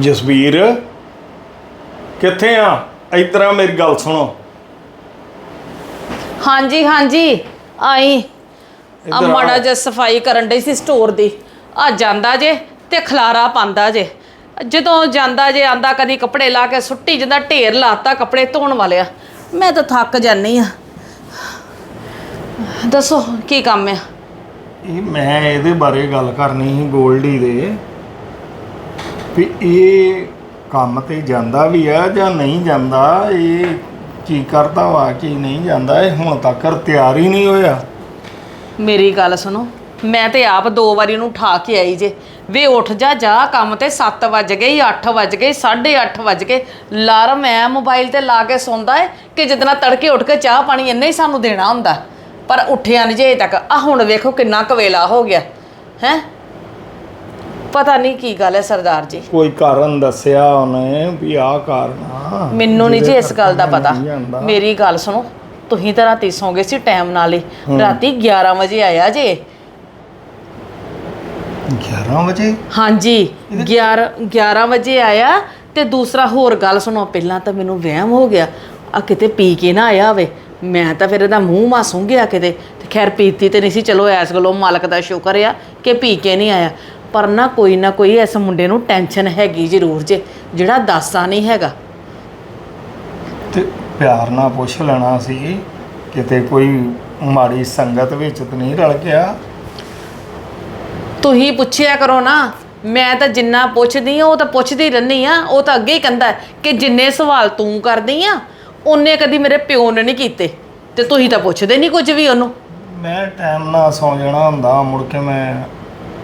ਜਸਵੀਰ ਕਿੱਥੇ ਆ? ਇਸ ਤਰ੍ਹਾਂ ਮੇਰੀ ਗੱਲ ਸੁਣੋ। ਹਾਂਜੀ ਹਾਂਜੀ ਆਈ। ਆ ਇੱਧਰ ਆ। ਮਾੜਾ ਜਿਹਾ ਸਫ਼ਾਈ ਕਰਨ ਡਈ ਸੀ ਸਟੋਰ ਦੀ। ਆ ਜਾਂਦਾ ਜੇ ਤੇ ਖਲਾਰਾ ਪਾਉਂਦਾ ਜੇ। ਜਦੋਂ ਜਾਂਦਾ ਜੇ ਆਂਦਾ ਕਦੀ ਕੱਪੜੇ ਲਾ ਕੇ ਸੁੱਟੀ ਜਾਂਦਾ ਢੇਰ ਲਾਤਾ ਕੱਪੜੇ ਧੋਣ ਵਾਲਿਆ। ਮੈਂ ਤਾਂ ਥੱਕ ਜਾਨੀ ਆ। ਦੱਸੋ ਕੀ ਕੰਮ ਆ? ਇਹ ਮੈਂ ਇਹਦੇ ਬਾਰੇ ਗੱਲ ਕਰਨੀ ਸੀ ਗੋਲਡੀ ਦੇ। ਵੀ ਇਹ ਕੰਮ ਤੇ ਜਾਂਦਾ ਵੀ ਆ ਜਾਂ ਨਹੀਂ ਜਾਂਦਾ, ਇਹ ਕੀ ਕਰਦਾ ਵਾ, ਕੀ ਨਹੀਂ ਜਾਂਦਾ, ਇਹ ਹੁਣ ਤੱਕ ਤਿਆਰ ਹੀ ਨਹੀਂ ਹੋਇਆ। ਮੇਰੀ ਗੱਲ ਸੁਣੋ, ਮੈਂ ਤੇ ਆਪ ਦੋ ਵਾਰੀ ਉਹਨੂੰ ਉਠਾ ਕੇ ਆਈ ਜੇ। ਵੇ ਉੱਠ ਜਾ ਜਾ, ਕੰਮ ਤੇ 7 ਵਜ ਗਏ 8 ਵਜ ਗਏ 8:30 ਵਜ ਗਏ। ਅਲਾਰਮ ਮੈਂ ਮੋਬਾਈਲ ਤੇ ਲਾ ਕੇ ਸੌਂਦਾ ਏ ਕਿ ਜਿੱਦਣਾ ਤੜਕੇ ਉੱਠ ਕੇ ਚਾਹ ਪਾਣੀ ਇੰਨੇ ਹੀ ਸਾਨੂੰ ਦੇਣਾ ਹੁੰਦਾ। ਪਰ ਉੱਠਿਆ ਨਹੀਂ ਜੇ ਅਜੇ ਤੱਕ। ਆ ਹੁਣ ਵੇਖੋ ਕਿੰਨਾ ਕਵੇਲਾ ਹੋ ਗਿਆ, ਹੈ? ਪਤਾ ਨਹੀਂ ਕੀ ਗੱਲ ਹੈ ਸਰਦਾਰ ਜੀ। ਕੋਈ ਕਾਰਨ ਦੱਸਿਆ ਉਹਨੇ ਵੀ ਆਹ ਕਾਰਨ ਆ। ਮੈਨੂੰ ਨਹੀਂ ਜੀ ਇਸ ਗੱਲ ਦਾ ਪਤਾ। ਮੇਰੀ ਗੱਲ ਸੁਣੋ ਤੁਸੀਂ ਤਾਂ ਰਾਤੀ ਸੌਂ ਗਏ ਸੀ ਟਾਈਮ ਨਾਲ ਹੀ। ਰਾਤੀ 11 ਵਜੇ ਆਇਆ ਜੇ। 11 ਵਜੇ? ਹਾਂਜੀ 11 11 ਵਜੇ ਆਇਆ ਤੇ ਦੂਸਰਾ ਹੋਰ ਗੱਲ ਸੁਣੋ ਪਹਿਲਾਂ ਤਾਂ ਮੈਨੂੰ ਵਹਿਮ ਹੋ ਗਿਆ। ਆ ਕਿਤੇ ਪੀ ਕੇ ਨਾ ਆਇਆ ਹੋਵੇ। ਮੈਂ ਤਾਂ ਫਿਰ ਇਹਦਾ ਮੂੰਹ ਮਾਸੂੰ ਗਿਆ ਕਿਤੇ। ਤੇ ਖੈਰ ਪੀਤੀ ਤੇ ਨਹੀਂ ਸੀ ਚਲੋ ਐਸ ਗੱਲੋਂ ਮਾਲਕ ਦਾ ਸ਼ੁਕਰ ਆ ਕਿ ਪੀ ਕੇ ਨਹੀਂ ਆਇਆ। ਪਰ ਨਾ ਕੋਈ ਨਾ ਕੋਈ ਇਸ ਮੁੰਡੇ ਨੂੰ ਟੈਨਸ਼ਨ ਹੈਗੀ ਜ਼ਰੂਰ ਜੇ ਜਿਹੜਾ ਦੱਸਦਾ ਨਹੀਂ ਹੈਗਾ। ਤੇ ਪਿਆਰ ਨਾਲ ਪੁੱਛ ਲੈਣਾ ਸੀ ਕਿਤੇ ਕੋਈ ਮਾੜੀ ਸੰਗਤ ਵਿੱਚ ਤਾਂ ਨਹੀਂ ਰਲ ਗਿਆ? ਤੁਸੀਂ ਪੁੱਛਿਆ ਕਰੋ ਨਾ ਮੈਂ ਤਾਂ ਜਿੰਨਾ ਪੁੱਛਦੀ ਆ ਉਹ ਤਾਂ ਪੁੱਛਦੀ ਰਹਿੰਦੀ ਆ ਉਹ ਤਾਂ ਅੱਗੇ ਹੀ ਕਹਿੰਦਾ ਕਿ ਜਿੰਨੇ ਸਵਾਲ ਤੂੰ ਕਰਦੀ ਆ ਉਹਨੇ ਕਦੀ ਮੇਰੇ ਪਿਓ ਨੇ ਨਹੀਂ ਕੀਤੇ ਤੇ ਤੁਸੀਂ ਤਾਂ ਪੁੱਛਦੇ ਨਹੀਂ ਕੁਝ ਵੀ ਉਹਨੂੰ। ਮੈਂ ਟਾਈਮ ਨਾਲ ਸੌ ਜਾਣਾ ਹੁੰਦਾ ਮੁੜ ਕੇ ਮੈਂ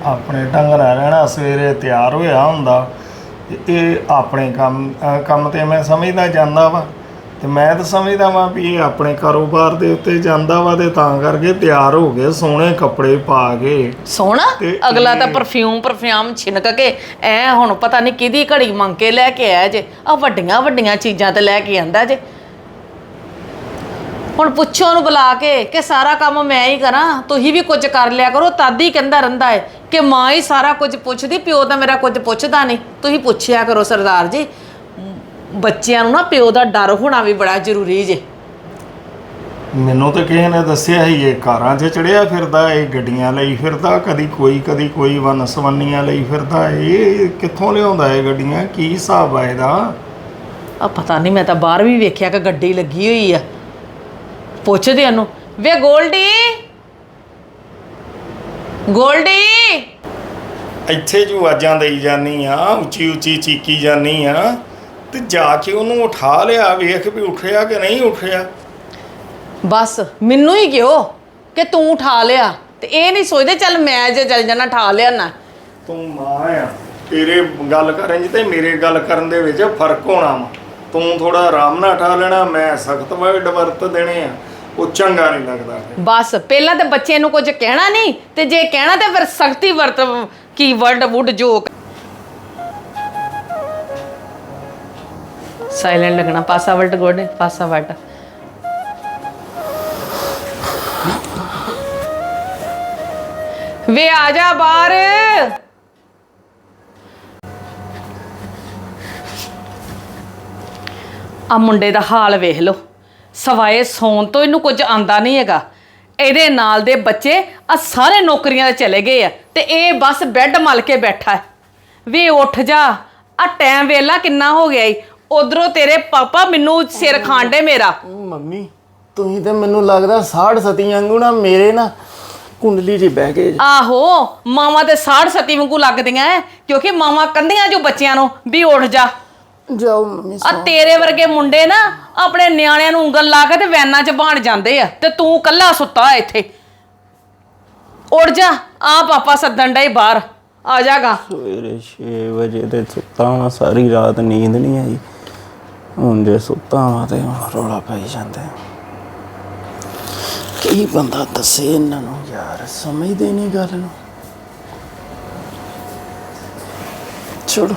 ਆਪਣੇ ਢੰਗ ਨਾਲ ਰਹਿਣਾ ਸਵੇਰੇ ਤਿਆਰ ਹੋਇਆ ਹੁੰਦਾ ਤੇ ਇਹ ਆਪਣੇ ਕੰਮ ਅਹ ਕੰਮ ਤੇ ਮੈਂ ਸਮਝਦਾ ਜਾਂਦਾ ਵਾ। ਤੇ ਮੈਂ ਤਾਂ ਸਮਝਦਾ ਵਾਂ ਵੀ ਇਹ ਆਪਣੇ ਕਾਰੋਬਾਰ ਦੇ ਉੱਤੇ ਜਾਂਦਾ ਵਾ ਤੇ ਤਾਂ ਕਰਕੇ ਤਿਆਰ ਹੋ ਕੇ ਸੋਹਣੇ ਕੱਪੜੇ ਪਾ ਕੇ। ਸੋਹਣਾ? ਤੇ ਅਗਲਾ ਤਾਂ ਪਰਫਿਊਮ ਪਰਫਿਊਮ ਛਿਣਕ ਕੇ ਐ ਹੁਣ ਪਤਾ ਨਹੀਂ ਕਿਹਦੀ ਘੜੀ ਮੰਗ ਕੇ ਲੈ ਕੇ ਆਇਆ ਜੇ ਆ ਵੱਡੀਆਂ ਵੱਡੀਆਂ ਚੀਜ਼ਾਂ ਤੇ ਲੈ ਕੇ ਆਂਦਾ ਜੇ। ਹੁਣ ਪੁੱਛੋ ਉਹਨੂੰ ਬੁਲਾ ਕੇ ਕਿ ਸਾਰਾ ਕੰਮ ਮੈਂ ਹੀ ਕਰਾਂ ਤੁਸੀਂ ਵੀ ਕੁਝ ਕਰ ਲਿਆ ਕਰੋ ਤਦ ਹੀ ਕਹਿੰਦਾ ਰਹਿੰਦਾ ਹੈ ਕਿ ਮਾਂ ਹੀ ਸਾਰਾ ਕੁਝ ਪੁੱਛਦੀ ਪਿਓ ਤਾਂ ਮੇਰਾ ਕੁਝ ਪੁੱਛਦਾ ਨਹੀਂ। ਤੁਸੀਂ ਪੁੱਛਿਆ ਕਰੋ ਸਰਦਾਰ ਜੀ। ਬੱਚਿਆਂ ਨੂੰ ਨਾ ਪਿਓ ਦਾ ਡਰ ਹੋਣਾ ਵੀ ਬੜਾ ਜ਼ਰੂਰੀ ਜੇ। ਮੈਨੂੰ ਤਾਂ ਕਿਸੇ ਨੇ ਦੱਸਿਆ ਸੀ ਇਹ ਕਾਰਾਂ 'ਚ ਚੜਿਆ ਫਿਰਦਾ ਇਹ ਗੱਡੀਆਂ ਲਈ ਫਿਰਦਾ ਕਦੀ ਕੋਈ ਕਦੀ ਕੋਈ ਵਨਸਵੰਨੀਆਂ ਲਈ ਫਿਰਦਾ ਇਹ ਕਿੱਥੋਂ ਲਿਆਉਂਦਾ ਇਹ ਗੱਡੀਆਂ ਕੀ ਹਿਸਾਬ ਆ ਇਹਦਾ? ਆ ਪਤਾ ਨਹੀਂ ਮੈਂ ਤਾਂ ਬਾਹਰ ਵੀ ਵੇਖਿਆ ਕਿ ਗੱਡੀ ਲੱਗੀ ਹੋਈ ਆ। ਪੁੱਛਦੇ ਉਹਨੂੰ ਵੇ ਗੋਲਡੀ! ਗੋਲਡੀ! ਇੱਥੇ ਜੋ ਆਵਾਜ਼ਾਂ ਦੇਈ ਜਾਨੀ ਆ ਉੱਚੀ ਉੱਚੀ ਚੀਕੀ ਜਾਨੀ ਆ ਤੇ ਜਾ ਕੇ ਉਹਨੂੰ ਉਠਾ ਲਿਆ ਵੇਖ ਵੀ ਉੱਠਿਆ ਕਿ ਨਹੀਂ ਉੱਠਿਆ। ਬਸ ਮੈਨੂੰ ਹੀ ਕਿਉ ਕਿ ਤੂੰ ਉਠਾ ਲਿਆ ਤੇ ਇਹ ਨਹੀਂ ਸੋਚਦੇ ਚੱਲ ਮੈਂ ਜੇ ਚੱਲ ਜਾਣਾ ਠਾ ਲਿਆ ਨਾ। ਤੂੰ ਮਾਂ ਆ ਤੇਰੇ ਗੱਲ ਕਰਨ 'ਚ ਤੇ ਮੇਰੇ ਗੱਲ ਕਰਨ ਦੇ ਵਿੱਚ ਫ਼ਰਕ ਹੋਣਾ ਵਾ। ਤੂੰ ਥੋੜਾ ਆਰਾਮ ਨਾਲ ਉਠਾ ਲੈਣਾ ਮੈਂ ਸਖਤ ਵਰਡ ਵਰਤ ਦੇਣੇ ਆ। ਉਹ ਚੰਗਾ ਨਹੀਂ ਲੱਗਦਾ। ਬਸ, ਪਹਿਲਾਂ ਤਾਂ ਬੱਚੇ ਨੂੰ ਕੁਝ ਕਹਿਣਾ ਨਹੀਂ, ਤੇ ਜੇ ਕਹਿਣਾ ਤੇ ਫਿਰ ਸਖਤੀ ਵਰਤ, ਕੀ ਵਰਡ ਵੁੱਡ ਜੋ ਸਾਇਲੈਂਟ ਲੱਗਣਾ, ਪਾਸਾ ਵਲਟ ਗੋਡੇ, ਪਾਸਾ ਵਟ ਵੇ ਆ ਜਾ ਬਾਹਰ। ਆ ਮੁੰਡੇ ਦਾ ਹਾਲ ਵੇਖ ਲਓ। ਸਵਾਏ ਸੌਣ ਤੋਂ ਇਹਨੂੰ ਕੁਝ ਆਂਦਾ ਨਹੀਂ ਹੈਗਾ। ਇਹਦੇ ਨਾਲ ਦੇ ਬੱਚੇ ਆ ਸਾਰੇ ਨੌਕਰੀਆਂ ਤੇ ਚਲੇ ਗਏ ਆ ਤੇ ਇਹ ਬਸ ਬੈੱਡ ਮਲ ਕੇ ਬੈਠਾ ਹੈ। ਵੇ ਉੱਠ ਜਾ ਆ ਟਾਈਮ ਵੇਲਾ ਕਿੰਨਾ ਹੋ ਗਿਆ ਈ। ਉਧਰੋਂ ਤੇਰੇ ਪਾਪਾ ਮੈਨੂੰ ਸਿਰ ਖਾਂਡੇ ਮੇਰਾ। ਮੰਮੀ ਤੁਸੀਂ ਤੇ ਮੈਨੂੰ ਲੱਗਦਾ ਸਾੜ ਸਤੀ ਵਾਂਗੂ ਨਾ ਮੇਰੇ ਨਾ ਕੁੰਡਲੀ 'ਚ ਬਹਿ ਗਏ। ਆਹੋ ਮਾਵਾਂ ਤੇ ਸਾੜ ਸਤੀ ਵਾਂਗੂ ਲੱਗਦੀਆਂ ਐ ਕਿਉਂਕਿ ਮਾਵਾਂ ਕੰਦੀਆਂ ਜੋ ਬੱਚਿਆਂ ਨੂੰ ਵੀ ਉੱਠ ਜਾ। ਜਾਓ ਮੰਮੀ ਆ ਤੇਰੇ ਵਰਗੇ ਮੁੰਡੇ ਨਾ ਆਪਣੇ ਨਿਆਣਿਆਂ ਨੂੰ ਉਂਗਲ ਲਾ ਕੇ ਤੇ ਵੈਨਾਂ 'ਚ ਬਾਣ ਜਾਂਦੇ ਆ ਤੇ ਤੂੰ ਕੱਲਾ ਸੁੱਤਾ ਹੈ ਇੱਥੇ। ਉੱਠ ਜਾ ਆ ਪਾਪਾ ਸੱਦਣ ਡਏ ਬਾਹਰ। ਆ ਜਾਗਾ। ਸਵੇਰੇ 6 ਵਜੇ ਤੇ ਸੁੱਤਾ ਵਾਂ ਸਾਰੀ ਰਾਤ ਨੀਂਦ ਨਹੀਂ ਆਈ। ਹੁਣ ਜੇ ਸੁੱਤਾ ਵਾਂ ਤੇ ਹੁਣ ਰੌਲਾ ਪਈ ਜਾਂਦਾ ਕੀ ਬੰਦਾ ਦੱਸੇ ਇਹਨਾਂ ਨੂੰ ਯਾਰ ਸਮਝਦੇ ਨਹੀਂ ਗੱਲ ਨੂੰ। ਛੋੜੋ।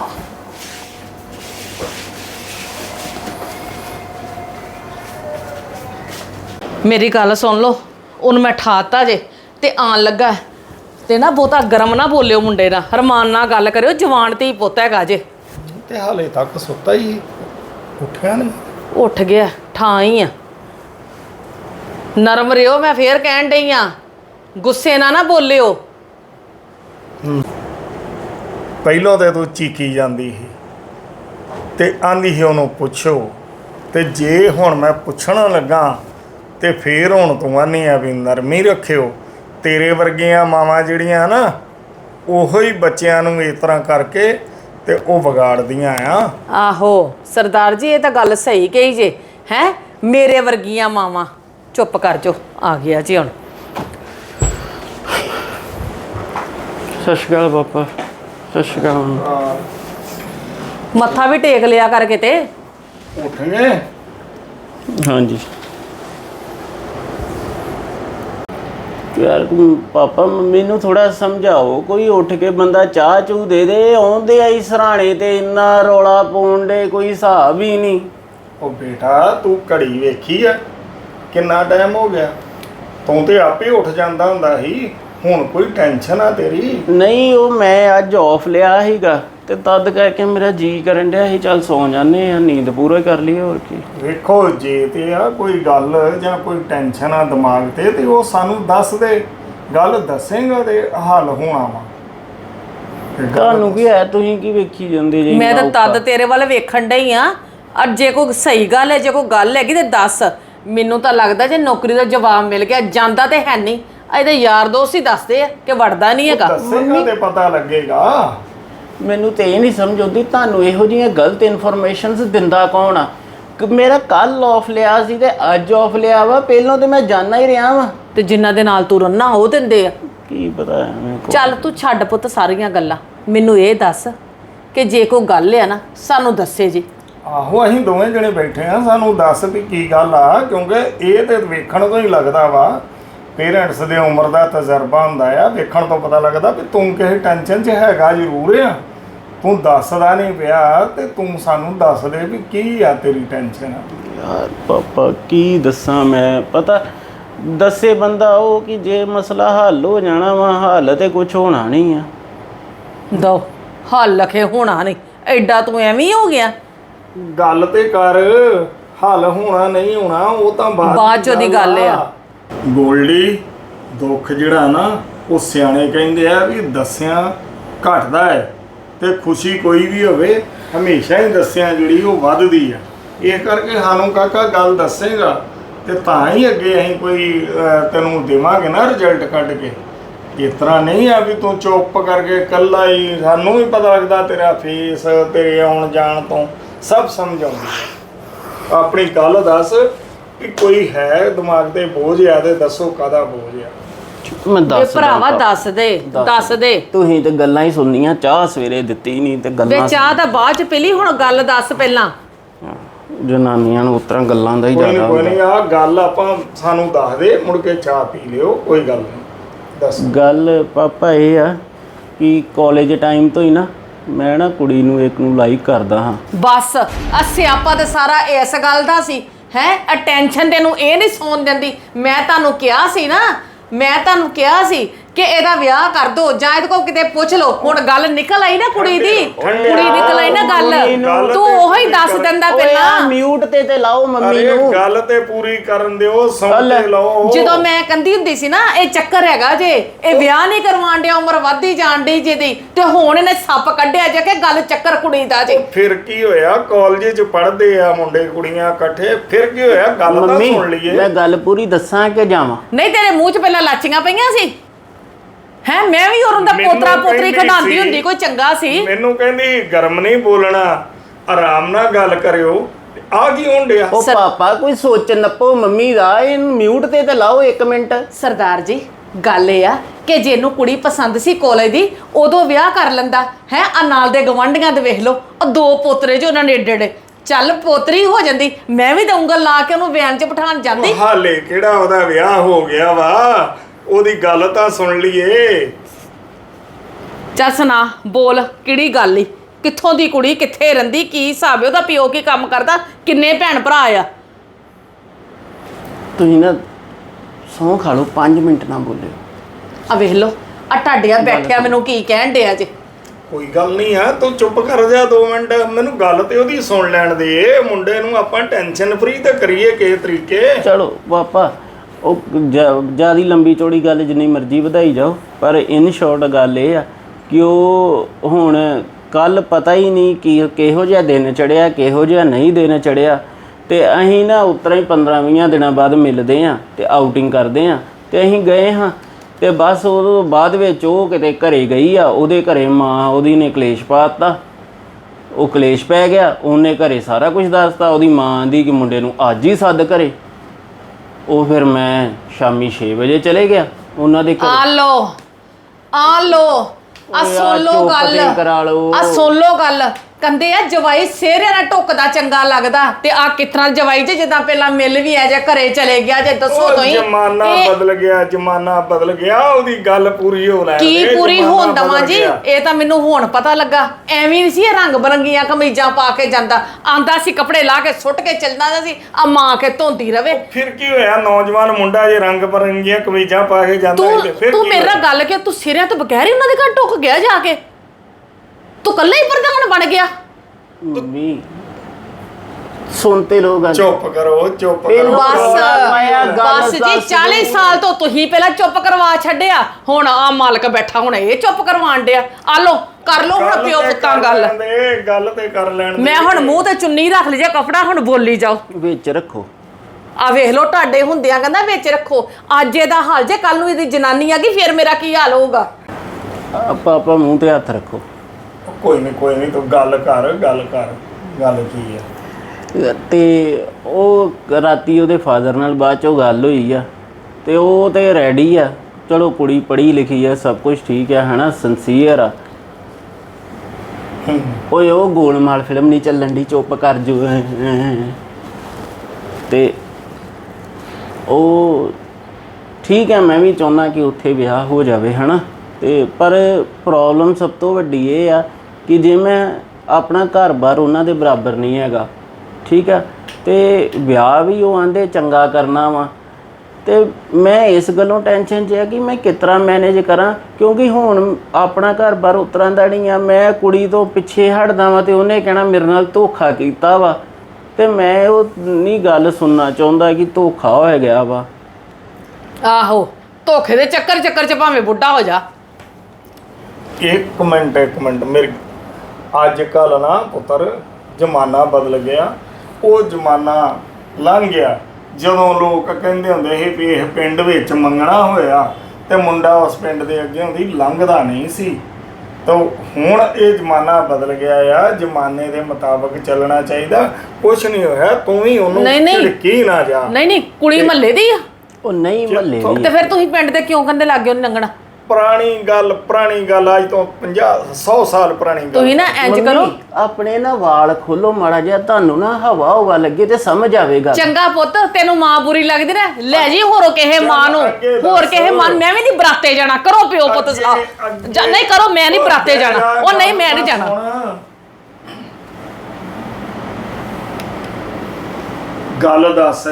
ਮੇਰੀ ਗੱਲ ਸੁਣ ਲਓ ਉਹਨੂੰ ਮੈਂ ਠਾਤਾ ਜੇ ਤੇ ਆਣ ਲੱਗਾ ਹੈ। ਤੇ ਨਾ ਬਹੁਤਾ ਗਰਮ ਨਾ ਬੋਲਿਓ ਮੁੰਡੇ ਨਾਲ ਹਰਮਾਨ ਨਾਲ ਗੱਲ ਕਰਿਓ ਜਵਾਨ ਤੇ ਹੀ ਪੁੱਤ ਹੈਗਾ ਜੇ। ਤੇ ਹਾਲੇ ਤੱਕ ਸੁੱਤਾ ਹੀ ਉੱਠਿਆ ਨਹੀਂ ਉੱਠ ਗਿਆ ਠਾਂ ਹੀ ਆ। ਨਰਮ ਰਿਓ ਮੈਂ ਫੇਰ ਕਹਿਣ ਡਈ ਆ ਗੁੱਸੇ ਨਾਲ ਨਾ ਬੋਲਿਓ। ਪਹਿਲਾਂ ਤੇ ਤੂੰ ਚੀਕੀ ਜਾਂਦੀ ਸੀ ਤੇ ਆਂਦੀ ਸੀ ਉਹਨੂੰ ਪੁੱਛੋ ਤੇ ਜੇ ਹੁਣ ਮੈਂ ਪੁੱਛਣ ਲੱਗਾ ਤੇ ਫੇਰ ਹੁਣ ਤੂੰ ਆਨੀ ਆ ਵੀ ਨਰਮੀ ਰੱਖਿਓ। ਤੇਰੇ ਵਰਗੀਆਂ ਮਾਵਾਂ ਜਿਹੜੀਆਂ ਨਾ ਉਹੋ ਹੀ ਬੱਚਿਆਂ ਨੂੰ ਇਸ ਤਰ੍ਹਾਂ ਕਰਕੇ ਤੇ ਉਹ ਵਿਗਾੜਦੀਆਂ ਆ। ਆਹੋ ਸਰਦਾਰ ਜੀ ਇਹ ਤਾਂ ਗੱਲ ਸਹੀ ਕਹੀ ਜੇ। ਹੈ? ਮੇਰੇ ਵਰਗੀਆਂ ਮਾਵਾਂ। ਚੁੱਪ ਕਰ ਜੋ ਆ ਗਿਆ ਜੀ ਹੁਣ। ਸਤਿ ਸ਼੍ਰੀ ਅਕਾਲ ਪਾਪਾ ਸਤਿ ਸ਼੍ਰੀ ਅਕਾਲ ਮੱਥਾ ਵੀ ਟੇਕ ਲਿਆ ਕਰ ਕਿਤੇ। ਉੱਠ ਗਏ? ਹਾਂਜੀ। ਯਾਰ ਪਾਪਾ ਮੰਮੀ ਨੂੰ ਥੋੜਾ ਸਮਝਾਓ ਕੋਈ ਉੱਠ ਕੇ ਬੰਦਾ ਚਾਹ ਚੂ ਦੇ ਦੇ ਆਉਂਦੇ ਆਈ ਸਰਾਣੇ ਤੇ ਇੰਨਾ ਰੌਲਾ ਪਾਉਣ ਦੇ ਕੋਈ ਹਿਸਾਬ ਹੀ ਨਹੀਂ। ਉਹ ਬੇਟਾ ਤੂੰ ਘੜੀ ਵੇਖੀ ਆ ਕਿੰਨਾ ਟਾਈਮ ਹੋ ਗਿਆ? ਤੂੰ ਤੇ ਆਪੇ ਉੱਠ ਜਾਂਦਾ ਹੁੰਦਾ ਸੀ ਹੁਣ ਕੋਈ ਟੈਨਸ਼ਨ ਆ ਤੇਰੀ? ਨਹੀਂ ਉਹ ਮੈਂ ਅੱਜ ਆਫ ਲਿਆ ਸੀਗਾ। ਤੇ ਤਦ ਕਰਕੇ ਮੇਰਾ ਜੀ ਕਰਨ ਡਿਆ ਸੀ ਚੱਲ ਸੌ ਜਾਂਦੇ ਆ ਨੀਂਦ ਪੂਰਾ ਕਰ ਲਈਏ ਹੋਰ ਕੀ। ਵੇਖੋ ਜੇ ਤੇ ਆ ਕੋਈ ਗੱਲ ਜਾਂ ਕੋਈ ਟੈਨਸ਼ਨ ਆ ਦਿਮਾਗ ਤੇ ਤੇ ਉਹ ਸਾਨੂੰ ਦੱਸ ਦੇ ਗੱਲ ਦੱਸੇਗਾ ਤੇ ਹੱਲ ਹੋਣਾ ਵਾ। ਤੇ ਗੱਲ ਤੁਹਾਨੂੰ ਕੀ ਹੈ ਤੁਸੀਂ ਕੀ ਵੇਖੀ ਜਾਂਦੇ ਜੀ ਮੈਂ ਤਾਂ ਤਦ ਤੇਰੇ ਵੱਲ ਵੇਖਣ ਡਈ ਆ ਅੱਜ ਜੇ ਕੋਈ ਸਹੀ ਗੱਲ ਹੈ ਜੇ ਕੋਈ ਗੱਲ ਹੈਗੀ ਤੇ ਦੱਸ। ਮੈਨੂੰ ਤਾਂ ਲੱਗਦਾ ਜੇ ਨੌਕਰੀ ਦਾ ਜਵਾਬ ਮਿਲ ਗਿਆ ਜਾਂਦਾ ਤੇ ਹੈ ਨਹੀਂ। ਇਹਦੇ ਯਾਰ ਦੋਸਤ ਹੀ ਦੱਸਦੇ ਆ ਕਿ ਵੜਦਾ ਨਹੀਂ ਹੈਗਾ। ਦੱਸੇਗਾ ਤੇ ਪਤਾ ਲੱਗੇਗਾ। ਮੈਨੂੰ ਤੇ ਇਹ ਨਹੀਂ ਸਮਝ ਆਉਂਦੀ ਤੁਹਾਨੂੰ ਇਹੋ ਜਿਹੀਆਂ ਗਲਤ ਇਨਫੋਰਮੇਸ਼ਨਸ ਦਿੰਦਾ ਕੌਣ ਆ? ਕਿ ਮੇਰਾ ਕੱਲ ਆਫ ਲਿਆ ਸੀ ਤੇ ਅੱਜ ਆਫ ਲਿਆ ਵਾ ਪਹਿਲਾਂ ਤੇ ਮੈਂ ਜਾਣਾ ਹੀ ਰਿਹਾ ਵਾ। ਤੇ ਜਿਨ੍ਹਾਂ ਦੇ ਨਾਲ ਤੂੰ ਰੰਨਾ ਉਹ ਦਿੰਦੇ ਆ। ਕੀ ਪਤਾ ਐਵੇਂ ਕੋ ਚੱਲ ਤੂੰ ਛੱਡ ਪੁੱਤ ਸਾਰੀਆਂ ਗੱਲਾਂ। ਮੈਨੂੰ ਇਹ ਦੱਸ ਕਿ ਜੇ ਕੋਈ ਗੱਲ ਆ ਨਾ ਸਾਨੂੰ ਦੱਸੇ ਜੀ। ਆਹੋ ਅਸੀਂ ਦੋਵੇਂ ਜਣੇ ਬੈਠੇ ਆ ਸਾਨੂੰ ਦੱਸ ਵੀ ਕੀ ਗੱਲ ਆ ਕਿਉਂਕਿ ਇਹ ਤੇ ਵੇਖਣ ਤੋਂ ਹੀ ਲੱਗਦਾ ਵਾ ਪੇਰੈਂਟਸ ਦੇ ਉਮਰ ਦਾ ਤਜਰਬਾ ਹੁੰਦਾ ਆ ਵੇਖਣ ਤੋਂ ਪਤਾ ਲੱਗਦਾ ਵੀ ਤੂੰ ਕਿਸੇ ਟੈਨਸ਼ਨ 'ਚ ਹੈਗਾ ਜ਼ਰੂਰ ਆ। ਤੂੰ ਦੱਸਦਾ ਨਹੀਂ ਪਿਆ ਤੇ ਤੂੰ ਸਾਨੂੰ ਦੱਸ ਦੇ ਵੀ ਕੀ ਆ ਤੇਰੀ ਟੈਨਸ਼ਨ ਯਾਰ ਪਾਪਾ ਕੀ ਦੱਸਾਂ ਮੈਂ? ਪਤਾ ਦੱਸੇ ਬੰਦਾ ਉਹ ਕਿ ਜੇ ਮਸਲਾ ਹੱਲ ਹੋ ਜਾਣਾ ਵਾ ਹੱਲ ਤੇ ਕੁਝ ਹੋਣਾ ਨਹੀਂ ਆ। ਦੋ ਹੱਲ ਲਖੇ ਹੋਣਾ ਨਹੀਂ ਐਡਾ ਤੂੰ ਐਵੇਂ ਹੀ ਹੋ ਗਿਆ। ਗੱਲ ਤੇ ਕਰ ਹੱਲ ਹੋਣਾ ਨਹੀਂ ਹੋਣਾ ਉਹ ਤਾਂ ਬਾਅਦ ਬਾਅਦ ਚੋਂ ਦੀ ਗੱਲ ਆ। ਗੋਲਡੀ, ਦੁੱਖ ਜਿਹੜਾ ਨਾ, ਉਹ ਸਿਆਣੇ ਕਹਿੰਦੇ ਆ ਵੀ ਦੱਸਿਆ ਘਟਦਾ ਹੈ ਤੇ ਖੁਸ਼ੀ ਕੋਈ ਵੀ ਹੋਵੇ, ਹਮੇਸ਼ਾ ਹੀ ਦੱਸਿਆ ਜਿਹੜੀ ਉਹ ਵੱਧਦੀ ਆ। ਇਸ ਕਰਕੇ ਸਾਨੂੰ ਕਾਕਾ ਗੱਲ ਦੱਸੇਗਾ ਤੇ ਤਾਂ ਹੀ ਅੱਗੇ ਅਸੀਂ ਕੋਈ ਤੈਨੂੰ ਦੇਵਾਂਗੇ ਨਾ ਰਿਜ਼ਲਟ ਕੱਢ ਕੇ। ਇਸ ਤਰ੍ਹਾਂ ਨਹੀਂ ਆ ਵੀ ਤੂੰ ਚੁੱਪ ਕਰਕੇ ਇਕੱਲਾ ਹੀ, ਸਾਨੂੰ ਵੀ ਪਤਾ ਲੱਗਦਾ ਤੇਰਾ ਫੇਸ ਤੇਰੇ ਆਉਣ ਜਾਣ ਤੋਂ, ਸਭ ਸਮਝ ਆਉਂਦੀ ਆਪਣੀ ਗੱਲ ਦੱਸ ਕਿ ਕੋਈ ਹੈ ਦਿਮਾਗ ਤੇ ਬੋਝ ਆ ਤੇ ਦੱਸੋ ਕਾਦਾ ਬੋਝ ਆ? ਮੈਂ ਇਹ ਦੱਸ ਭਰਾਵਾ ਦੱਸ ਦੇ ਦੱਸ। ਦੇ। ਤੁਸੀਂ ਤੇ ਗੱਲਾਂ ਹੀ ਸੁਣਨੀਆਂ ਚਾਹ ਸਵੇਰੇ ਦਿੱਤੀ ਨਹੀਂ ਤੇ ਵੇ ਗੱਲਾਂ ਚਾਹ ਤਾਂ ਬਾਅਦ ਚ ਪੀਲੀ ਹੁਣ ਗੱਲ ਦੱਸ ਪਹਿਲਾਂ। ਜਨਾਨੀਆਂ ਨੂੰ ਉਤਰਾਂ ਗੱਲਾਂ ਦਾ ਹੀ ਕੋਈ ਜ਼ਿਆਦਾ ਨਹੀਂ ਕੋਈ ਹੁੰਦਾ। ਨਹੀਂ ਆ ਗੱਲ ਆਪਾਂ ਸਾਨੂੰ ਦੱਸ ਦੇ ਮੁੜ ਕੇ ਚਾਹ ਪੀ ਲਿਓ ਕੋਈ ਗੱਲ ਨਹੀਂ ਦੱਸ। ਗੱਲ ਪਾਪਾ ਇਹ ਆ ਕਿ ਕਾਲਜ ਟਾਈਮ ਤੋਂ ਹੀ ਨਾ ਮੈਂ ਨਾ ਕੁੜੀ ਨੂੰ ਇੱਕ ਨੂੰ ਲਾਈਕ ਕਰਦਾ ਹਾਂ। ਬਸ ਆ ਸਿਆਪਾ ਤੇ ਸਾਰਾ ਇਸ ਗੱਲ ਦਾ ਸੀ। ਹੈ? ਅਟੈਂਸ਼ਨ ਤੈਨੂੰ ਇਹ ਨਹੀਂ ਸੌਣ ਦਿੰਦੀ। ਮੈਂ ਤੁਹਾਨੂੰ ਕਿਹਾ ਸੀ ਨਾ, ਮੈਂ ਤੁਹਾਨੂੰ ਕਿਹਾ ਸੀ ਕਿ ਇਹਦਾ ਵਿਆਹ ਕਰ ਦੋ ਜਾਂ ਇਹਦੇ ਕੋਲ ਕਿਤੇ ਪੁੱਛ ਲਓ। ਹੁਣ ਗੱਲ ਨਿਕਲ ਆਈ ਨਾ ਕੁੜੀ ਦੀ। ਕੁੜੀ ਨਿਕਲ ਆਈ ਨਾ ਗੱਲ। ਤੂੰ ਉਹ ਹੀ ਦੱਸ ਦਿੰਦਾ ਪਹਿਲਾਂ। ਮਿਊਟ ਤੇ ਤੇ ਲਾਓ ਮੰਮੀ ਅਰੇ ਨੂੰ। ਗੱਲ ਤੇ ਪੂਰੀ ਕਰਨ ਦਿਓ ਲੈ। ਤੇ ਲਓ। ਜਦੋਂ ਮੈਂ ਕੰਦੀ ਹੁੰਦੀ ਸੀ ਨਾ ਇਹ ਚੱਕਰ ਹੈਗਾ ਜੇ। ਇਹ ਵਿਆਹ ਨਹੀਂ ਕਰਵਾਉਣ ਡਿਆ ਉਮਰ ਵੱਧਦੀ ਜਾਣ ਡਈ ਜੇ ਦੀ। ਤੇ ਹੁਣ ਇਹਨੇ ਸੱਪ ਕੱਢਿਆ ਜੇ ਕਿ ਗੱਲ ਚੱਕਰ ਕੁੜੀ ਦਾ ਜੇ। ਫਿਰ ਕੀ ਹੋਇਆ? ਕਾਲਜ 'ਚ ਪੜ੍ਹਦੇ ਆ ਮੁੰਡੇ ਕੁੜੀਆਂ ਇਕੱਠੇ। ਫਿਰ ਕੀ ਹੋਇਆ? ਗੱਲ ਤਾਂ ਸੁਣ ਲਈਏ। ਮੈਂ ਗੱਲ ਪੂਰੀ ਦੱਸਾਂ ਕਿ ਜਾਵਾਂ? ਨਹੀਂ ਤੇਰੇ ਮੂੰਹ 'ਚ ਪਹਿਲਾਂ ਲਾਚੀਆਂ ਪਈਆਂ ਸੀ। ਹੈ ਮੈਂ ਵੀ ਉਹਨਾਂ ਦਾ ਮੈਨੂੰ ਪੋਤਰਾ ਪੋਤਰੀ ਕਹਿੰਦੀ ਖਡਾਉਂਦੀ ਸੀ- ਹੁੰਦੀ ਕੋਈ ਚੰਗਾ ਸੀ। ਮੈਨੂੰ ਕਹਿੰਦੀ ਗਰਮ ਨਹੀਂ ਬੋਲਣਾ ਆਰਾਮ ਨਾਲ ਗੱਲ ਕਰਿਓ। ਆ ਕੀ ਹੋਣ ਡਿਆ? ਉਹ ਪਾਪਾ ਕੋਈ ਸੋਚ ਨੱਪੋ ਮੰਮੀ ਦਾ ਇਹਨੂੰ ਮਿਊਟ ਤੇ ਤੇ ਲਾਓ 1 ਮਿੰਟ। ਸਰਦਾਰ ਜੀ ਗੱਲ ਇਹ ਆ ਕਿ ਜੇ ਇਹਨੂੰ ਕੁੜੀ ਪਸੰਦ ਸੀ ਕਾਲਜ ਦੀ ਉਦੋਂ ਵਿਆਹ ਕਰ ਲੈਂਦਾ। ਹੈ ਆ ਨਾਲ ਦੇ ਗਵੰਡੀਆਂ ਦੇ ਵੇਖ ਲਓ ਉਹ ਦੋ ਪੋਤਰੇ ਜੋ ਉਹਨਾਂ ਨੇ ਏਡੇ ਏਡੇ। ਚੱਲ ਪੋਤਰੀ ਹੋ ਜਾਂਦੀ ਮੈਂ ਵੀ ਉਂਗਲ ਲਾ ਕੇ ਉਹਨੂੰ ਵੈਨ 'ਚ ਬਿਠਾਣ ਜਾਂਦੀ। ਹਾਲੇ ਕਿਹੜਾ ਉਹਦਾ ਵਿਆਹ ਹੋ ਗਿਆ ਵਾ? ਉਹਦੀ ਗੱਲ ਤਾਂ ਸੁਣ ਲਈਏ। ਚੱਲ ਸੁਣਾ ਬੋਲ ਕਿਹੜੀ ਗੱਲ ਈ? ਕਿੱਥੋਂ ਦੀ ਕੁੜੀ ਕਿੱਥੇ ਰਹਿੰਦੀ ਕੀ ਹਿਸਾਬ ਹੈ ਉਹਦਾ ਪਿਓ ਕੀ ਕੰਮ ਕਰਦਾ? ਕਿੰਨੇ ਭੈਣ ਭਰਾ ਆ? ਤੁਸੀਂ ਨਾ ਸੌਂ ਖਾ ਲਓ 5 ਮਿੰਟ ਨਾ ਬੋਲਿਓ। ਆ ਵੇਖ ਲਓ ਆ ਟਾਡੀਆਂ ਬੈਠਿਆ ਮੈਨੂੰ ਕੀ ਕਹਿਣ ਡਿਆ ਜੇ? ਕੋਈ ਗੱਲ ਨਹੀਂ ਆ ਤੂੰ ਚੁੱਪ ਕਰ ਜਾ 2 ਮਿੰਟ। ਮੈਨੂੰ ਗੱਲ ਤੇ ਉਹਦੀ ਸੁਣ ਲੈਣ ਦੇ। ਮੁੰਡੇ ਨੂੰ ਆਪਾਂ ਟੈਨਸ਼ਨ ਫਰੀ ਤੇ ਕਰੀਏ ਕਿਸੇ ਤਰੀਕੇ। ਚਲੋ ਪਾਪਾ ਉਹ ਜ਼ਿਆਦਾ ਲੰਬੀ ਚੌੜੀ ਗੱਲ ਜਿੰਨੀ ਮਰਜ਼ੀ ਵਧਾਈ ਜਾਓ, ਪਰ ਇਨ ਸ਼ਾਰਟ ਗੱਲ ਇਹ ਆ ਕਿ ਉਹ ਹੁਣ ਕੱਲ ਪਤਾ ਹੀ ਨਹੀਂ ਕਿ, ਕਿਹੋ ਜਿਹਾ ਦਿਨ ਚੜਿਆ ਕਿਹੋ ਜਿਹਾ ਨਹੀਂ ਦਿਨ ਚੜਿਆ ਤੇ ਅਸੀਂ ਨਾ ਉਤਰਾ ਹੀ 15-20 ਦਿਨਾਂ ਬਾਅਦ ਮਿਲਦੇ ਆ ਤੇ ਆਊਟਿੰਗ ਕਰਦੇ ਆ ਤੇ ਅਸੀਂ ਗਏ ਹਾਂ ਤੇ ਬਸ ਉਹ ਬਾਅਦ ਵਿੱਚ ਉਹ ਕਿਤੇ ਘਰੇ ਗਈ ਆ, ਉਹਦੇ ਘਰੇ ਮਾਂ ਉਹਦੀ ਨੇ ਕਲੇਸ਼ ਪਾਤਾ, ਉਹ ਕਲੇਸ਼ ਪੈ ਗਿਆ, ਉਹਨੇ ਘਰੇ ਸਾਰਾ ਕੁਝ ਦੱਸਤਾ, ਉਹਦੀ ਮਾਂ ਦੀ ਕਿ ਮੁੰਡੇ ਨੂੰ ਅੱਜ ਹੀ ਸੱਦ ਘਰੇ। ਉਹ ਫਿਰ ਮੈਂ ਸ਼ਾਮੀ 6 ਵਜੇ ਚਲੇ ਗਿਆ ਉਹਨਾਂ ਦੇ ਘਰ ਆ ਲੋ ਆ ਲੋ ਆ ਓਏ ਆ ਸੁਣ ਲੋ ਚੁੱਪ ਗੱਲ ਤੇ ਕਰਾ ਲਓ। ਆ ਸੁਣ ਲੋ ਗੱਲ ਕੰਦੇ ਆ ਜਵਾਈ ਸਿਹਰਿਆਂ ਨਾਲ ਟੁੱਕਦਾ ਚੰਗਾ ਲੱਗਦਾ। ਤੇ ਆ ਕਿਤਨਾ ਜਵਾਈ ਜੇ ਜਿੱਦਾਂ ਪਹਿਲਾਂ ਮਿਲ ਵੀ ਆ ਜਾਂ ਘਰੇ ਚਲੇ ਗਿਆ ਜੇ ਦੱਸੋ ਉਹ ਤੋਈ ਜ਼ਮਾਨਾ ਬਦਲ ਗਿਆ ਜ਼ਮਾਨਾ ਬਦਲ ਗਿਆ ਉਹਦੀ ਗੱਲ ਪੂਰੀ ਹੋ ਲੈ ਕੀ ਦੇ, ਪੂਰੀ ਜ਼ਮਾਨਾ ਹੋਣ ਦਵਾਂ ਬਦਲ ਜੀ? ਗਿਆ। ਇਹ ਤਾਂ ਮੈਨੂੰ ਹੁਣ ਪਤਾ ਲੱਗਾ। ਐਵੇਂ ਨਹੀਂ ਸੀ ਇਹ ਰੰਗ ਬਰੰਗੀਆਂ ਕਮੀਜ਼ਾਂ ਪਾ ਕੇ ਜਾਂਦਾ। ਆਂਦਾ ਸੀ ਕੱਪੜੇ ਲਾ ਕੇ ਸੁੱਟ ਕੇ ਚੱਲ ਜਾਂਦਾ ਸੀ ਆ ਮਾਂ ਕੇ ਧੋਂਦੀ ਰਵੇ। ਫਿਰ ਕੀ ਹੋਇਆ? ਨੌਜਵਾਨ ਮੁੰਡਾ ਜੇ ਰੰਗ ਬਰੰਗੀਆਂ ਕਮੀਜ਼ਾਂ ਪਾ ਕੇ ਜਾਂਦਾ ਤੇ ਤੂੰ ਫਿਰ ਤੂੰ ਕੀ ਮੇਰੇ ਨਾਲ? ਗੱਲ ਕਿ ਤੂੰ ਸਿਰਿਆਂ ਤੋਂ ਬਗੈਰ ਹੀ ਉਹਨਾਂ ਦੇ ਘਰ ਟੁੱਕ ਗਿਆ ਜਾ ਕੇ। ਤੂੰ ਕੱਲਾ ਹੀ ਪ੍ਰਧਾਨ ਬਣ ਗਿਆ। ਮੰਮੀ ਸੁਣਤੇ ਲੋਗ ਚੁੱਪ ਕਰੋ ਚੁੱਪ ਕਰੋ। ਬਸ ਗੱਲ ਬਸ ਜੀ ਦੱਸ 40 ਸਾਲ ਤੋਂ ਤੁਸੀਂ ਪਹਿਲਾਂ ਚੁੱਪ ਕਰਵਾ ਛੱਡਿਆ। ਹੁਣ ਆ ਮਾਲਕ ਬੈਠਾ ਹੁਣ ਇਹ ਚੁੱਪ ਕਰਵਾਣ ਡਿਆ। ਆ ਲੋ ਕਰ ਲੋ ਹੁਣ ਗੱਲ ਪਿਓ ਪੁੱਤਾਂ ਗੱਲ। ਦੇ, ਗੱਲ ਤੇ ਕਰ ਲੈਣ ਦੇ। ਮੈਂ ਹੁਣ ਮੂੰਹ ਤੇ ਚੁੰਨੀ ਰੱਖ ਲਈ ਜੇ ਕਪੜਾ ਹੁਣ ਬੋਲੀ ਜਾਓ। ਵਿੱਚ ਰੱਖੋ। ਆ ਵੇਖ ਲੋ ਤੁਹਾਡੇ ਹੁੰਦਿਆਂ ਕਹਿੰਦਾ ਵਿੱਚ ਰੱਖੋ। ਅੱਜ ਇਹਦਾ ਹਾਲ ਜੇ ਕੱਲ ਨੂੰ ਇਹਦੀ ਜਨਾਨੀ ਆ ਗਈ ਫਿਰ ਮੇਰਾ ਕੀ ਹਾਲ ਹੋਊਗਾ? ਆਪਾਂ ਆਪਾਂ ਮੂੰਹ ਤੇ ਹੱਥ ਰੱਖੋ। ਕੋਈ ਨਹੀਂ ਕੋਈ ਨਹੀਂ ਤੂੰ ਗੱਲ ਕਰ ਗੱਲ ਕਰ, ਗੱਲ ਕੀ ਆ? ਤੇ ਉਹ ਰਾਤੀ ਉਹਦੇ ਫਾਦਰ ਨਾਲ ਬਾਅਦ ਚੋਂ ਗੱਲ ਹੋਈ ਆ, ਤੇ ਉਹ ਤੇ ਰੈਡੀ ਆ। ਚਲੋ ਕੁੜੀ ਪੜ੍ਹੀ ਲਿਖੀ ਆ, ਸਭ ਕੁਝ ਠੀਕ ਆ, ਹਨਾ ਸਿੰਸੀਅਰ ਆ। ਓਏ, ਉਹ ਗੋਲਮਾਲ ਫਿਲਮ ਨਹੀਂ ਚੱਲਣ ਦੀ ਚੁੱਪ ਕਰ ਜੂ। ਤੇ ਉਹ ਠੀਕ ਹੈ ਮੈਂ ਵੀ ਚਾਹੁੰਦਾ ਕਿ ਉੱਥੇ ਵਿਆਹ ਹੋ ਜਾਵੇ, ਹਨਾ। ਤੇ ਪਰ ਪ੍ਰੋਬਲਮ ਸਭ ਤੋਂ ਵੱਡੀ ਇਹ ਆ ਕਿ ਜੇ ਮੈਂ ਆਪਣਾ ਘਰ-ਬਾਰ ਉਹਨਾਂ ਦੇ ਬਰਾਬਰ ਨਹੀਂ ਹੈਗਾ, ਠੀਕ ਆ? ਤੇ ਵਿਆਹ ਵੀ ਉਹ ਆਂਦੇ ਚੰਗਾ ਕਰਨਾ ਵਾ। ਤੇ ਮੈਂ ਇਸ ਗੱਲੋਂ ਟੈਨਸ਼ਨ 'ਚ ਆ ਕਿ ਮੈਂ ਕਿਸ ਤਰ੍ਹਾਂ ਮੈਨੇਜ ਕਰਾਂ? ਕਿਉਂਕਿ ਹੁਣ ਆਪਣਾ ਘਰ-ਬਾਰ ਉਤਰਾਂ ਦਾ ਨਹੀਂ ਆ। ਮੈਂ ਕੁੜੀ ਤੋਂ ਪਿੱਛੇ ਹਟਦਾ ਵਾਂ ਤੇ ਉਹਨੇ ਕਹਿਣਾ ਮੇਰੇ ਨਾਲ ਧੋਖਾ ਕੀਤਾ ਵਾ। ਤੇ ਮੈਂ ਉਹ ਨਹੀਂ ਗੱਲ ਸੁਣਨਾ ਚਾਹੁੰਦਾ ਕਿ ਧੋਖਾ ਹੋਇਆ ਗਿਆ ਵਾ। ਆਹੋ, ਧੋਖੇ ਦੇ ਚੱਕਰ ਚੱਕਰ ਚ ਭਾਵੇਂ ਬੁੱਢਾ ਹੋ ਜਾ। ਇੱਕ ਮਿੰਟ ਇੱਕ ਮਿੰਟ। ਮੇਰੇ ਅੱਜ ਕੱਲ ਨਾ ਪੁੱਤਰ ਜ਼ਮਾਨਾ ਬਦਲ ਗਿਆ। ਉਹ ਜ਼ਮਾਨਾ ਲੰਘ ਗਿਆ। ਜਦੋਂ ਲੋਕ ਕਹਿੰਦੇ ਹੁੰਦੇ ਸੀ ਵੀ ਇਹ ਪਿੰਡ ਵਿੱਚ ਮੰਗਣਾ ਹੋਇਆ ਤੇ ਮੁੰਡਾ ਉਸ ਪਿੰਡ ਦੇ ਅੱਗੇ ਹੁੰਦੀ ਲੰਘਦਾ ਨਹੀਂ ਸੀ। ਤਾਂ ਹੁਣ ਇਹ ਜ਼ਮਾਨਾ ਬਦਲ ਗਿਆ ਆ। ਜ਼ਮਾਨੇ ਦੇ ਮੁਤਾਬਕ ਚੱਲਣਾ ਚਾਹੀਦਾ। ਕੁਛ ਨਹੀਂ ਹੋਇਆ ਤੂੰ ਵੀ ਉਹਨੂੰ ਨਹੀਂ, ਨਹੀਂ। ਝਿੜਕੀ ਨਾ ਜਾ। ਨਹੀਂ ਨਹੀਂ ਕੁੜੀ ਮਹੱਲੇ ਦੀ ਆ। ਉਹ ਨਹੀਂ ਮਹੱਲੇ ਦੀ ਤੇ ਫਿਰ ਤੁਸੀਂ ਪਿੰਡ ਦੇ ਕਿਉਂ ਕੰਦੇ ਲੱਗੇ ਉਹਨੂੰ ਲੰਗਣਾ ਪੁਰਾਣੀ ਗੱਲ ਪੁਰਾਣੀ ਗੱਲ ਅੱਜ ਤੋਂ 50 100 ਸਾਲ ਪੁਰਾਣੀ ਗੱਲ। ਤੁਸੀਂ ਨਾ ਇੰਜ ਕਰੋ। ਮੰਮੀ, ਆਪਣੇ ਨਾ ਵਾਲ ਖੋਲੋ ਮਾੜਾ ਜਿਹਾ ਤੁਹਾਨੂੰ ਨਾ ਹਵਾ ਹਵਾ ਲੱਗੇ ਤੇ ਸਮਝ ਆਵੇਗਾ। ਚੰਗਾ ਪੁੱਤ ਤੈਨੂੰ ਮਾਂ ਬੁਰੀ ਲੱਗਦੀ ਨਾ ਲੈ ਜੀ ਹੋਰ ਕਿਸੇ ਮਾਂ ਨੂੰ ਅੱਗੇ ਦੱਸ। ਹੋਰ ਕਿਸੇ ਮਾਂ ਨੂੰ। ਮੈਂ ਵੀ ਨਹੀਂ ਬਰਾਤੇ ਜਾਣਾ ਕਰੋ ਪਿਓ ਪੁੱਤ ਅੱਗੇ- ਸਾਹਿਬ ਅੱਗੇ- ਜਾਂ ਨਹੀਂ ਕਰੋ ਮੈਂ ਨਹੀਂ ਬਰਾਤੇ ਜਾਣਾ। ਉਹ ਨਹੀਂ ਮੈਂ ਨਹੀਂ ਜਾਣਾ। ਹੁਣ ਗੱਲ ਦੱਸ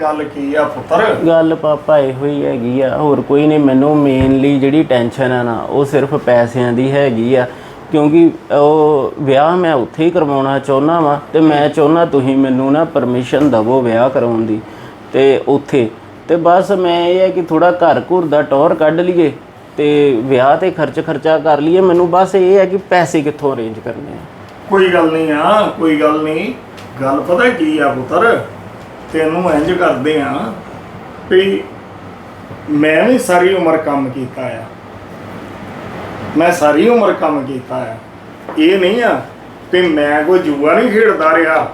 ਗੱਲ ਕੀ ਆ ਪੁੱਤਰ? ਗੱਲ ਪਾਪਾ ਇਹੋ ਹੀ ਹੈਗੀ ਆ ਹੋਰ ਕੋਈ ਨਹੀਂ ਮੈਨੂੰ ਮੇਨਲੀ ਜਿਹੜੀ ਟੈਨਸ਼ਨ ਆ ਨਾ ਉਹ ਸਿਰਫ ਪੈਸਿਆਂ ਦੀ ਹੈਗੀ ਆ। ਕਿਉਂਕਿ ਉਹ ਵਿਆਹ ਮੈਂ ਉੱਥੇ ਹੀ ਕਰਵਾਉਣਾ ਚਾਹੁੰਦਾ ਵਾਂ ਤੇ ਮੈਂ ਚਾਹੁੰਦਾ ਤੁਸੀਂ ਮੈਨੂੰ ਨਾ ਪਰਮਿਸ਼ਨ ਦਵੋ ਵਿਆਹ ਕਰਾਉਣ ਦੀ ਤੇ ਉੱਥੇ। ਤੇ ਬਸ ਮੈਂ ਇਹ ਹੈ ਕਿ ਥੋੜਾ ਘਰ ਘੁਰ ਦਾ ਟੌਰ ਕੱਢ ਲਈਏ ਤੇ ਵਿਆਹ ਤੇ ਖਰਚ ਖਰਚਾ ਕਰ ਲਈਏ। ਮੈਨੂੰ ਬਸ ਇਹ ਹੈ ਕਿ ਪੈਸੇ ਕਿੱਥੋਂ ਅਰੇਂਜ ਕਰਨੇ ਆ। ਕੋਈ ਗੱਲ ਨਹੀਂ ਆ ਕੋਈ ਗੱਲ ਨਹੀਂ। ਗੱਲ ਪਤਾ ਕੀ ਆ ਪੁੱਤਰ? ਤੈਨੂੰ ਇੰਜ ਕਰਦੇ ਆ ਵੀ ਮੈਂ ਵੀ ਸਾਰੀ ਉਮਰ ਕੰਮ ਕੀਤਾ ਆ। ਮੈਂ ਸਾਰੀ ਉਮਰ ਕੰਮ ਕੀਤਾ ਆ। ਇਹ ਨਹੀਂ ਆ ਵੀ ਮੈਂ ਕੋਈ ਜੂਆ ਨਹੀਂ ਖੇਡਦਾ ਰਿਹਾ।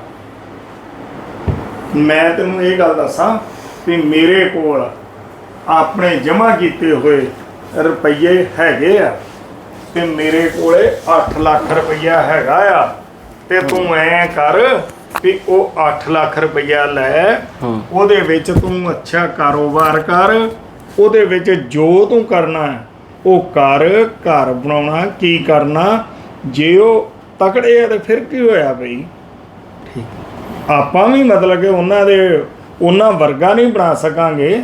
ਮੈਂ ਤੈਨੂੰ ਇਹ ਗੱਲ ਦੱਸਾਂ ਵੀ ਮੇਰੇ ਕੋਲ ਆਪਣੇ ਜਮ੍ਹਾਂ ਕੀਤੇ ਹੋਏ ਰੁਪਈਏ ਹੈਗੇ ਆ ਤੇ ਮੇਰੇ ਕੋਲੇ 8 ਲੱਖ ਰੁਪਈਆ ਹੈਗਾ ਆ ਤੇ ਤੂੰ ਐ ਕਰ ਵੀ ਉਹ 8 ਲੱਖ ਰੁਪਈਆ ਲੈ। ਉਹਦੇ ਵਿੱਚ ਤੂੰ ਅੱਛਾ ਕਾਰੋਬਾਰ ਕਰ ਉਹਦੇ ਵਿੱਚ ਜੋ ਤੂੰ ਕਰਨਾ ਹੈ, ਉਹ ਕਰ ਘਰ ਬਣਾਉਣਾ ਕੀ ਕਰਨਾ ਜੇ ਉਹ ਤਕੜੇ ਆ ਤੇ ਫਿਰ ਕੀ ਹੋਇਆ ਬਈ? ਆਪਾਂ ਵੀ ਮਤਲਬ ਕਿ ਉਹਨਾਂ ਦੇ ਉਹਨਾਂ ਵਰਗਾ ਨਹੀਂ ਬਣਾ ਸਕਾਂਗੇ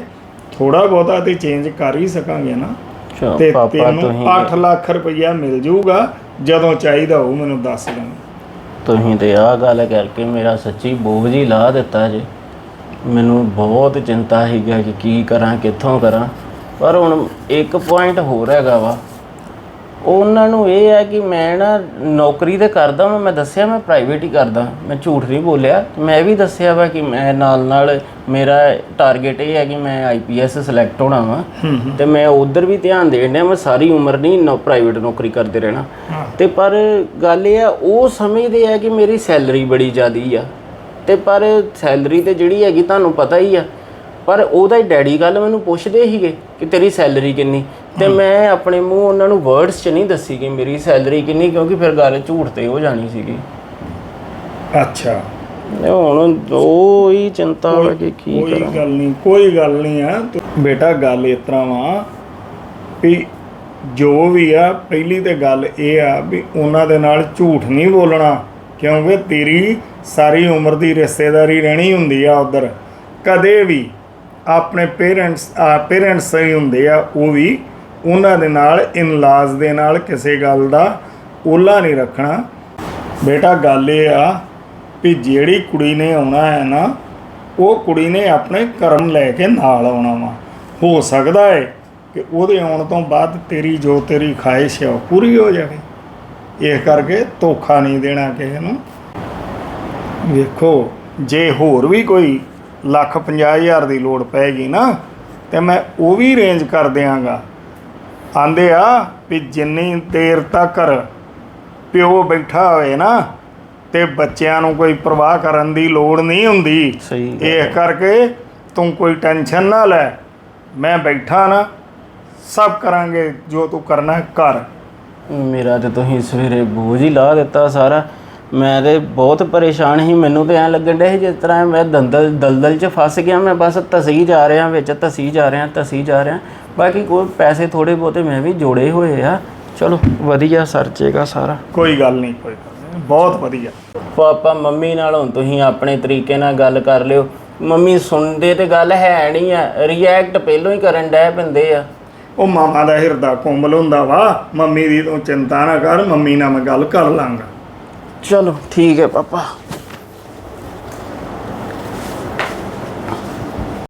ਥੋੜਾ ਬਹੁਤਾ ਤੇ ਚੇਂਜ ਕਰ ਹੀ ਸਕਾਂਗੇ ਨਾ। ਤੇ ਤੈਨੂੰ ਤੁਸੀਂ 8 ਲੱਖ ਰੁਪਈਆ ਮਿਲ ਜਾਊਗਾ ਜਦੋਂ ਚਾਹੀਦਾ ਹੋਊ ਮੈਨੂੰ ਦੱਸ ਦੇਣਾ। ਤੁਸੀਂ ਤੇ ਆਹ ਗੱਲ ਕਰਕੇ ਮੇਰਾ ਸੱਚੀ ਬੋਝ ਹੀ ਲਾ ਦਿੱਤਾ ਜੇ। ਮੈਨੂੰ ਬਹੁਤ ਚਿੰਤਾ ਸੀਗਾ ਕਿ ਕੀ ਕਰਾਂ, ਕਿੱਥੋਂ ਕਰਾਂ। ਪਰ ਹੁਣ ਇੱਕ ਪੁਆਇੰਟ ਹੋਰ ਹੈਗਾ ਵਾ। ਉਹਨਾਂ ਨੂੰ ਇਹ ਹੈ ਕਿ ਮੈਂ ਨਾ ਨੌਕਰੀ ਤੇ ਕਰਦਾ ਵਾਂ ਮੈਂ ਦੱਸਿਆ ਮੈਂ ਪ੍ਰਾਈਵੇਟ ਹੀ ਕਰਦਾ। ਮੈਂ ਝੂਠ ਨਹੀਂ ਬੋਲਿਆ। ਮੈਂ ਵੀ ਦੱਸਿਆ ਵਾ ਕਿ ਮੈਂ ਨਾਲ ਨਾਲ ਮੇਰਾ ਟਾਰਗੇਟ ਇਹ ਹੈ ਕਿ ਮੈਂ ਆਈਪੀਐਸ ਸਿਲੈਕਟ ਹੋਣਾ ਵਾ। ਤੇ ਮੈਂ ਉਧਰ ਵੀ ਧਿਆਨ ਦੇਣ ਡਿਆ ਮੈਂ ਸਾਰੀ ਉਮਰ ਨਹੀਂ ਨੌ ਪ੍ਰਾਈਵੇਟ ਨੌਕਰੀ ਕਰਦੇ ਰਹਿਣਾ। ਤੇ ਪਰ ਗੱਲ ਇਹ ਆ ਉਹ ਸਮਝਦੇ ਆ ਕਿ ਮੇਰੀ ਸੈਲਰੀ ਬੜੀ ਜ਼ਿਆਦੀ ਆ। ਤੇ ਪਰ ਸੈਲਰੀ ਤੇ ਜਿਹੜੀ ਹੈਗੀ ਤੁਹਾਨੂੰ ਪਤਾ ਹੀ ਆ ਪਰ ਉਹਦਾ ਹੀ ਡੈਡੀ ਗੱਲ ਮੈਨੂੰ ਪੁੱਛਦੇ ਸੀਗੇ ਕਿ ਤੇਰੀ ਸੈਲਰੀ ਕਿੰਨੀ? ਤੇ ਮੈਂ ਆਪਣੇ ਮੂੰਹ ਉਹਨਾਂ ਨੂੰ ਵਰਡਸ 'ਚ ਨਹੀਂ ਦੱਸੀ ਕਿ ਮੇਰੀ ਸੈਲਰੀ ਕਿੰਨੀ ਕਿਉਂਕਿ ਫਿਰ ਗੱਲ ਝੂਠ ਤੇ ਹੋ ਜਾਣੀ ਸੀਗੀ। ਅੱਛਾ। ਹੁਣ ਉਹ ਹੀ ਚਿੰਤਾ ਵਾ ਕਿ ਕੀ ਕੋਈ ਕਰਾਂ। ਗੱਲ ਨਹੀਂ ਕੋਈ ਗੱਲ ਨਹੀਂ ਆ। ਤੂੰ- ਬੇਟਾ ਗੱਲ ਇਸ ਤਰ੍ਹਾਂ ਵਾ ਵੀ ਜੋ ਵੀ ਆ ਪਹਿਲੀ ਤੇ ਗੱਲ ਇਹ ਆ ਵੀ ਉਹਨਾਂ ਦੇ ਨਾਲ ਝੂਠ ਨਹੀਂ ਬੋਲਣਾ ਕਿਉਂਕਿ ਤੇਰੀ ਸਾਰੀ ਉਮਰ ਦੀ ਰਿਸ਼ਤੇਦਾਰੀ ਰਹਿਣੀ ਹੁੰਦੀ ਆ ਉਧਰ। ਕਦੇ ਵੀ ਆਪਣੇ ਪੇਰੈਂਟਸ ਆ ਪੇਰੈਂਟਸ ਹੀ ਹੁੰਦੇ ਆ, ਉਹ ਵੀ ਉਹਨਾਂ ਦੇ ਨਾਲ ਇਨਲਾਜ਼ ਦੇ ਨਾਲ ਕਿਸੇ ਗੱਲ ਦਾ ਓਲਾ ਨਹੀਂ ਰੱਖਣਾ। ਬੇਟਾ, ਗੱਲ ਇਹ ਆ ਵੀ ਜਿਹੜੀ ਕੁੜੀ ਨੇ ਆਉਣਾ ਹੈ ਨਾ, ਉਹ ਕੁੜੀ ਨੇ ਆਪਣੇ ਕਰਮ ਲੈ ਕੇ ਨਾਲ ਆਉਣਾ ਵਾ। ਹੋ ਸਕਦਾ ਹੈ ਕਿ ਉਹਦੇ ਆਉਣ ਤੋਂ ਬਾਅਦ ਤੇਰੀ ਜੋ ਤੇਰੀ ਖਾਹਿਸ਼ ਹੈ ਉਹ ਪੂਰੀ ਹੋ ਜਾਵੇ। ਇਸ ਕਰਕੇ ਧੋਖਾ ਨਹੀਂ ਦੇਣਾ ਕਿਸੇ ਨੂੰ। ਵੇਖੋ, ਜੇ ਹੋਰ ਵੀ ਕੋਈ ਲੱਖ ਪੰਜਾਹ ਹਜ਼ਾਰ ਦੀ ਲੋੜ ਪੈਗੀ ਨਾ ਤੇ ਮੈਂ ਉਹ ਵੀ ਰੇਂਜ ਕਰ ਦਿਆਂਗਾ। ਆਂਦੇ ਆ ਵੀ ਜਿੰਨੀ ਦੇਰ ਤੱਕ ਪਿਓ ਬੈਠਾ ਹੋਏ ਨਾ ਤੇ ਬੱਚਿਆਂ ਨੂੰ ਕੋਈ ਪਰਵਾਹ ਕਰਨ ਦੀ ਲੋੜ ਨਹੀਂ ਹੁੰਦੀ। ਇਹ ਕਰਕੇ ਤੂੰ ਕੋਈ ਟੈਨਸ਼ਨ ਨਾ ਲੈ ਮੈਂ ਬੈਠਾ ਨਾ ਸਭ ਕਰਾਂਗੇ ਜੋ ਤੂੰ ਕਰਨਾ ਹੈ, ਕਰ। ਮੇਰਾ ਤੇ ਤੁਸੀਂ ਸਵੇਰੇ ਬੋਝ ਹੀ ਲਾ ਦਿੱਤਾ ਸਾਰਾ। ਮੈਂ ਤੇ ਬਹੁਤ ਪਰੇਸ਼ਾਨ ਸੀ ਮੈਨੂੰ ਤੇ ਐਂ ਲੱਗਣ ਡਿਆ ਸੀ ਜਿਸ ਤਰ੍ਹਾਂ ਮੈਂ ਦੰਦਲ ਦਲਦਲ 'ਚ ਫਸ ਗਿਆ ਮੈਂ ਬਸ ਧਸੀ ਜਾ ਰਿਹਾ ਵਿੱਚ ਧਸੀ ਜਾ ਰਿਹਾ ਧਸੀ ਜਾ ਰਿਹਾ। ਬਾਕੀ ਕੋਈ ਪੈਸੇ ਥੋੜੇ ਬਹੁਤੇ ਮੈਂ ਵੀ ਜੋੜੇ ਹੋਏ ਆ। ਚਲੋ ਵਧੀਆ ਸਰਚੇਗਾ ਸਾਰਾ। ਕੋਈ ਗੱਲ ਨਹੀਂ ਕੋਈ ਗੱਲ ਨਹੀਂ। ਬਹੁਤ ਵਧੀਆ। ਪਾਪਾ ਮੰਮੀ ਨਾਲ ਹੁਣ ਤੁਸੀਂ ਆਪਣੇ ਤਰੀਕੇ ਨਾਲ ਗੱਲ ਕਰ ਲਿਓ। ਮੰਮੀ ਸੁਣਦੇ ਤੇ ਗੱਲ ਹੈ ਨਹੀਂ ਆ ਰਿਐਕਟ ਪਹਿਲੋਂ ਹੀ ਕਰਨ ਡੈ ਪੈਂਦੇ ਆ। ਉਹ ਮਾਮਾ ਦਾ ਹਿਰਦਾ ਕੋਮਲ ਹੁੰਦਾ ਵਾ। ਮੰਮੀ ਦੀ ਤੂੰ ਚਿੰਤਾ ਨਾ ਕਰ ਮੰਮੀ ਨਾਲ ਮੈਂ ਗੱਲ ਕਰ ਲਾਂਗਾ। ਚਲੋ ਠੀਕ ਹੈ ਪਾਪਾ।